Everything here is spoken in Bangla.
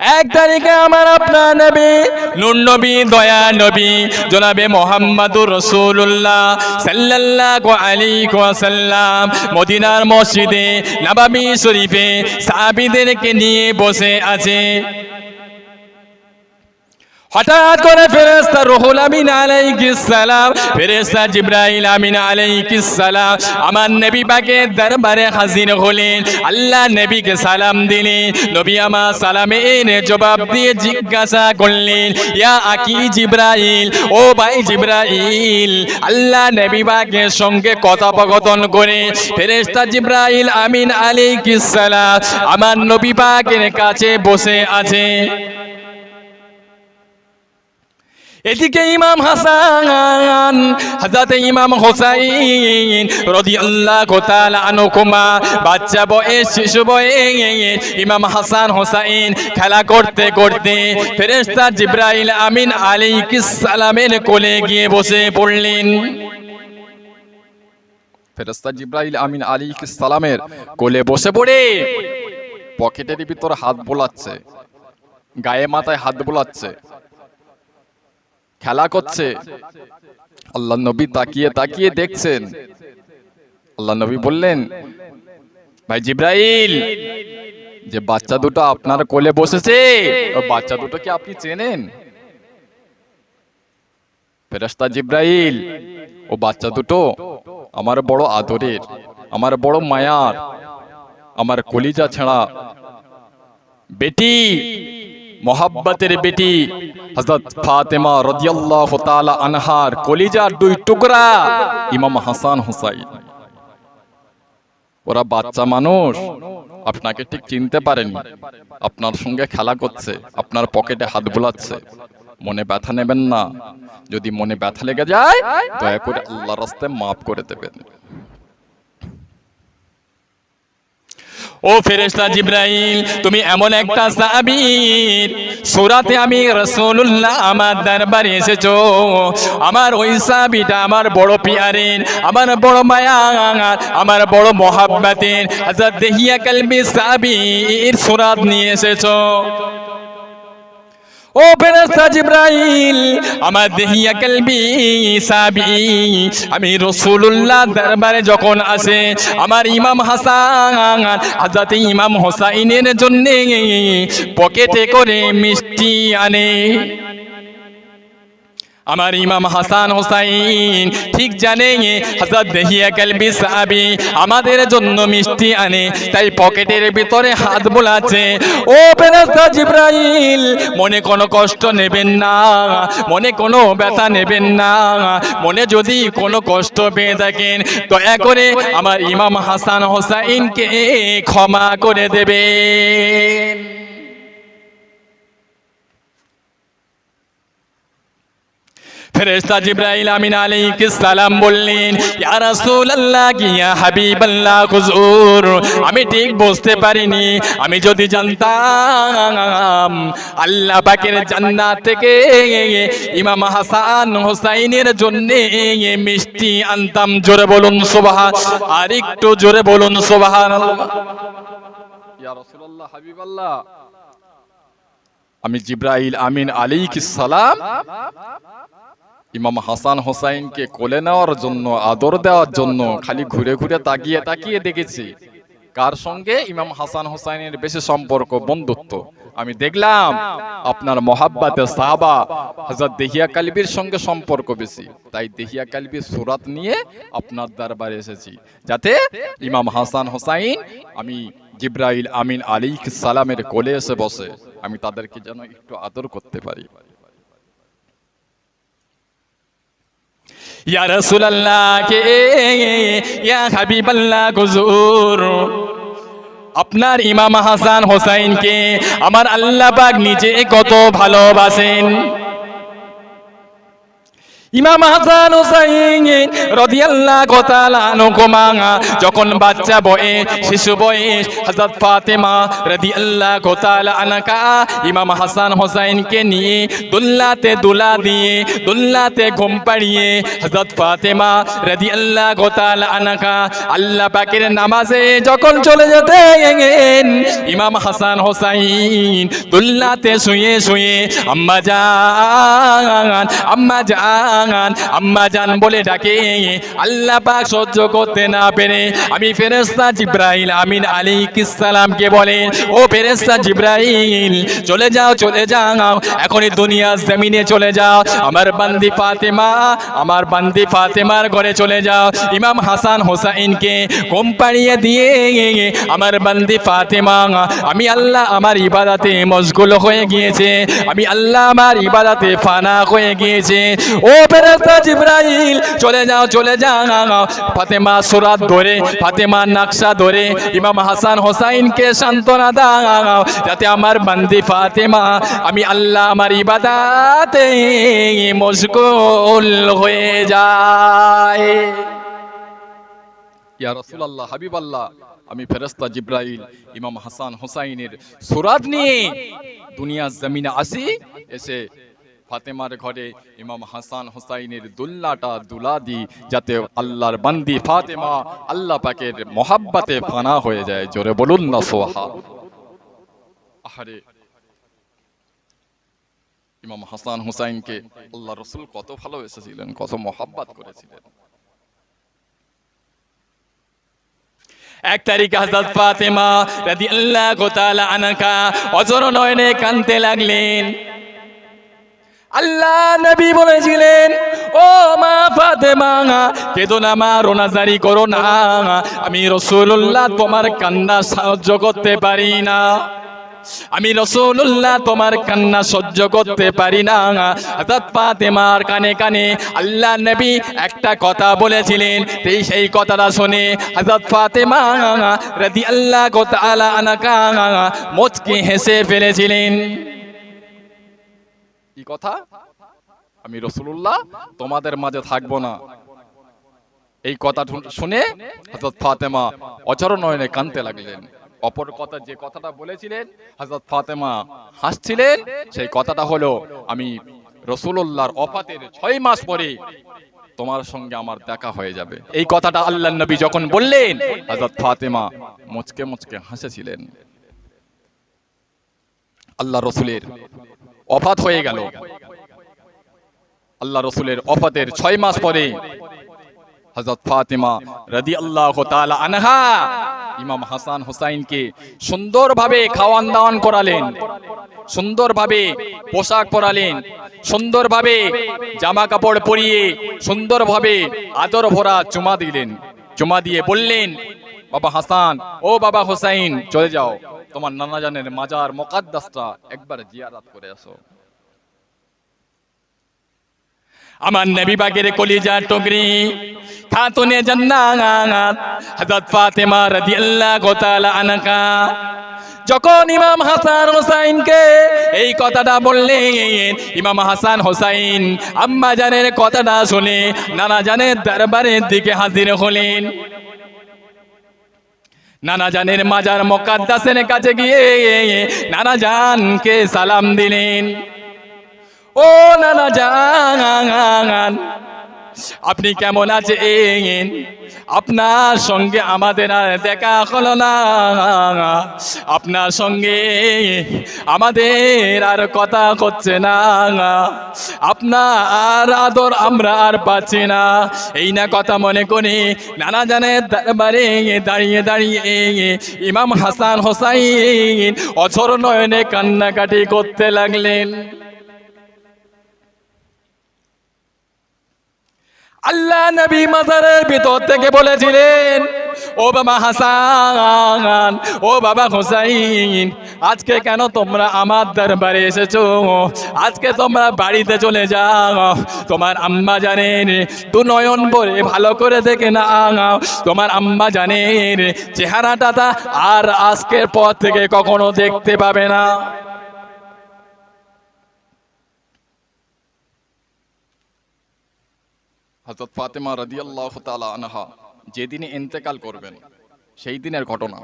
এক তারিখে আমার আপনার নবী, নূর নবী, দয়া নবী, জনাবে মোহাম্মদুর রসুল্লাহ সাল্লাল্লাহু আলাইহি ওয়াসাল্লাম মদিনার মসজিদে নবাবী শরীফে সাবিদেরকে নিয়ে বসে আছে। হঠাৎ করে ফেরেস্তা রুহুল আমিন আলাইহিস সালাম ফেরেস্তা জিব্রাইল আমিন আলাইহিস সালাম আমার নবী পাকের দরবারে হাজির হলেন। আল্লাহ নবীকে সালাম দিলেন, নবী আমার সালামে এনে জবাব দিয়ে জিজ্ঞাসা করলেন, ইয়া আকি জিব্রাইল, ও ভাই জিব্রাইল, আল্লাহ নবী পাকের সঙ্গে কথোপকথন করে ফেরেস্তা জিব্রাইল আমিন আলাইহিস সালাম আমার নবী পাকের কাছে বসে আছে। এদিকে ইমাম হাসান হাজাতে ইমাম হোসাইন রাদিয়াল্লাহু কোতাল আনহুমা, বাচ্চা বয়স, শিশু বয়স, ইমাম হাসান হোসাইন খেলা করতে করতে ফেরেশতা জিব্রাইল আমিন আলাইহিস সালামের কোলে গিয়ে বসে পড়লেন। ফেরেস্তা জিব্রাইল আমিন আলী সালামের কোলে বসে পড়ে, পকেটের ভিতর হাত বোলাচ্ছে, গায়ে মাথায় হাত বোলাচ্ছে খেলা করছে। আল্লাহ নবী তাকিয়ে তাকিয়ে দেখছেন। আল্লাহ নবী বললেন, ভাই জিব্রাইল, যে বাচ্চা দুটো আপনার কোলে বসেছে বাচ্চা দুটো কি আপনি চেনেন? ফেরেস্তা জিব্রাইল, ও বাচ্চা দুটো আমার বড় আদরের, আমার বড় মায়ার, আমার কলিজা ছাড়া, বেটি মোহাব্বতের বেটি হযরত ফাতেমা রাদিয়াল্লাহু তাআলা আনহার কলিজার দুই টুকরা ইমাম হাসান হুসাইন। ওরা বাচ্চা মানুষ, আপনাকে ঠিক চিনতে পারেনি। আপনার সঙ্গে খেলা করছে, আপনার পকেটে হাত বোলাচ্ছে। মনে ব্যথা নেবেন না। যদি মনে ব্যথা লেগে যায়, দয়া করে আল্লাহ রাস্তায় মাফ করে দেবেন। ও ফেরেশতা জিব্রাইল, তুমি এমন একটা সাবির সূরাতে আমি রাসূলুল্লাহ আমার দরবারে এসেছ। আমার ওই সাবিটা আমার বড় পিয়ারের, আমার বড় মায়া আমার বড় মোহাব্বতের। হযরত দেহিয়া কলবি সাবির সূরাত নিয়ে এসেছ। ও ফেরেশতা জিব্রাইল, আমার দেহিয়া কলবি সাবি। আমি রাসূলুল্লাহ দরবারে যখন আসে, আমার ইমাম হাসান, হযরত ইমাম হোসাইনের জন্য পকেটে করে মিষ্টি আনে। আমার ইমাম হাসান হোসাইন ঠিক জানে, হযরত দেহিয়া কলবি সাবি আমাদের জন্য মিষ্টি আনে, তাই পকেটের ভিতরে হাত বোলাচ্ছে ও ফেরেশতা জিব্রাইল, মনে কোনো কষ্ট নেবেন না, মনে কোনো ব্যথা নেবেন না, মনে যদি কোনো কষ্ট পেয়ে থাকেন, দয়া করে আমার ইমাম হাসান হোসাইনকে ক্ষমা করে দেবেন। ফেরেশতা জিব্রাইল আমিন আলাইহিস সালাম বললেন ইয়া রাসূলুল্লাহ কি ইয়া হাবিবাল্লাহ হুজুর আমি ঠিক বুঝতে পারিনি। আমি যদি জানতাম আল্লাহ পাকের জান্নাত থেকে ইমাম হাসান হোসাইনের জন্য মিষ্টি আনতাম। জোরে বলুন সুবহান আর একটু জোরে বলুন সুবহানাল্লাহ। ইয়া রাসূলুল্লাহ হাবিবাল্লাহ। আমি জিব্রাইল আমিন আলাইহিস সালাম ইমাম হাসান হোসাইনকে কোলে নেওয়ার জন্য, আদর দেওয়ার জন্য খালি ঘুরে ঘুরে তাকিয়ে তাকিয়ে দেখেছি। কার সঙ্গে? ইমাম হাসান হোসাইনের বেশি সম্পর্ক, বন্ধুত্ব। আমি দেখলাম আপনার মহাব্বাতে সাহাবা হযরত দেহিয়া কালবির সঙ্গে সম্পর্ক বেশি। তাই দেহিয়া কালবির সুরাত নিয়ে আপনার দরবারে এসেছি। যাতে ইমাম হাসান হোসাইন, আমি জিব্রাইল আমিন আলী সালামের কোলে এসে বসে, আমি তাদেরকে যেন একটু আদর করতে পারি। ইয়া রাসূলুল্লাহ কে ইয়া হাবিবাল্লাহ গুজুর আপনার ইমাম হাসান হোসাইনকে আমার আল্লাহ পাক নিজে কত ভালোবাসেন। ইমাম হাসান হুসাইন রাদিয়াল্লাহু তাআলা আনহুমা যখন বাচ্চা বয়স শিশু বয়স হযরত ফাতেমা রাদিয়াল্লাহু তাআলা আনহা, ইমাম হাসান হুসাইনকে নিয়ে দুল্লাতে দুলা দিয়ে, দুল্লাতে ঘুম পাড়িয়ে, হযরত ফাতেমা রাদিয়াল্লাহু তাআলা আনহা আল্লাহ পাকের নামাজে যখন চলে যেতেন ইমাম হাসান হুসাইন দুল্লাতে শুয়ে শুয়ে, আম্মা জান আম্মা জান আম্মা জান বলে ডাকে, আল্লাহ পাক সহ্য করতে না পেরে আমি ফেরেশতা জিব্রাইল আমিন আলাইহিস সালামকে বলে, ও ফেরেশতা জিব্রাইল, চলে যাও চলে যাও, এখনই দুনিয়ার জমিনে চলে যাও। আমার বান্দি ফাতেমা, আমার বান্দি ফাতেমার ঘরে চলে যাও। ইমাম হাসান হোসাইনকে ঘুম পাড়িয়ে দিয়ে, আমার বান্দি ফাতেমা, আমি আল্লাহ আমার ইবাদাতে মশগুল হয়ে গিয়েছে। আমি আল্লাহ আমার ইবাদাতে ফানা হয়ে গিয়েছে। ও ফেরেশতা জিব্রাইল, চলে যাও চলে যাও। ফাতেমা সুরাত ধরে, ফাতেমা নকশা ধরে, ইমাম হাসান হোসাইনকে সান্ত্বনা দাও। যাতে আমার বান্দি ফাতেমা, আমি আল্লাহ আমার ইবাদাতে মশগুল হয়ে যায়। ইয়া রাসূলুল্লাহ, হাবিবাল্লাহ, আমি ফেরেশতা জিব্রাইল, ইমাম হাসান হোসাইনের সুরাত নিয়ে দুনিয়ার জমিনে আসি, এসে ফাতেমার ঘরে ইমাম হাসান হোসাইনের দুল্লাটা দুলা দি, যাতে আল্লাহর বান্দি ফাতেমা আল্লাহ পাকের মহাব্বাতে ফানা হয়ে যায়। জোরে বলুন না সোহা আহারে। ইমাম হাসান হুসাইনকে আল্লাহ রসুল কত ভালোবেসেছিলেন, কত মহাব্বাত করেছিলেন। এক তারিখে হযরত ফাতেমা রাদিয়াল্লাহু তাআলা আনহা অজর নয়নে কাঁদতে লাগলেন। আল্লাহ নবী বলেছিলেন, ও মা ফাতেমা, কেদো না মা রোনাজারি করো না। আমি রসুল্লাহ তোমার কান্না সাহায্য করতে পারি না। আমি রসুল্লাহ তোমার কান্না সহ্য করতে পারি না। ফাতেমার কানে কানে আল্লাহ নবী একটা কথা বলেছিলেন, সেই সেই কথাটা শুনে হযরত ফাতেমা রাদিয়াল্লাহু তাআলা আনহা মুচকি হেসে ফেলেছিলেন। কি কথা? আমি রসুল্লাহ তোমাদের মাঝে থাকব না। এই কথা শুনে হজরত ফাতেমা অচর নয়নে কানতে লাগলেন। অপর কথা যে কথাটা বলেছিলেন হজরত ফাতেমা হাসছিলেন, সেই কথাটা হলো, আমি রসুল্লাহর অফাতের ছয় মাস পরে তোমার সঙ্গে আমার দেখা হয়ে যাবে। এই কথাটা আল্লাহ নবী যখন বললেন হজরত ফাতেমা মুচকে মুচকে হাসেছিলেন। আল্লাহ রসুলের অফাত হয়ে গেল। আল্লাহ রসুলের অফাতের ছয় মাস পরে হজরত ফাতেমা রাদি আল্লাহ আনহা ইমাম হাসান হুসাইনকে সুন্দরভাবে খাওয়ান দাওয়ান করালেন সুন্দরভাবে পোশাক পরালেন সুন্দরভাবে জামা কাপড় পরিয়ে সুন্দরভাবে আদর ভরা চুমা দিলেন। চুমা দিয়ে বললেন বাবা হাসান, ও বাবা হুসাইন, চলে যাও। তোমার নানা জানের মাজার মোকাদ্দাসটা একবার জিয়ারাত করে আসো। আমার নবী বাগের কলিজা টগরি খাতুনে জান্নাত, হযরত ফাতেমা রাদিয়াল্লাহু তাআলা আনহা। যখন ইমাম হাসান হোসাইনকে এই কথাটা বললেন, ইমাম হাসান হোসাইন আম্মা জানের কথাটা শুনে নানা জানের দরবারের দিকে হাজির হলেন। নানা জানের মাজার মোকাদ্দাসের কাছে গিয়ে নানা জানকে সালাম দিলেন। ও নানা জান আপনি কেমন আছেন? আপনার সঙ্গে আমাদের আর দেখা হলো না। আপনার সঙ্গে আমাদের আর কথা হচ্ছে না। আপনার আদর আমরা আর পাচ্ছি না। এই না কথা মনে করে নানা জানের দরবারে দাঁড়িয়ে দাঁড়িয়ে ইমাম হাসান হোসাইন অছর নয়নে কান্নাকাটি করতে লাগলেন। আল্লাহ নবী মাজারের ভিতর থেকে বলেছিলেন, ও বাবা হাসান, ও বাবা হোসাইন, আজকে কেন তোমরা আমার দরবারে এসেছ? আজকে তোমরা বাড়িতে চলে যাও। তোমার আম্মা জানেন, দু নয়ন বলে ভালো করে দেখে না তোমার আম্মা জানেন, চেহারাটা তা আর আজকের পর থেকে কখনো দেখতে পাবে না। হজরত ফাতেমা রাজিয়াল্লাহ তালা আনহা যেদিনে ইন্তেকাল করবেন সেই দিনের ঘটনা।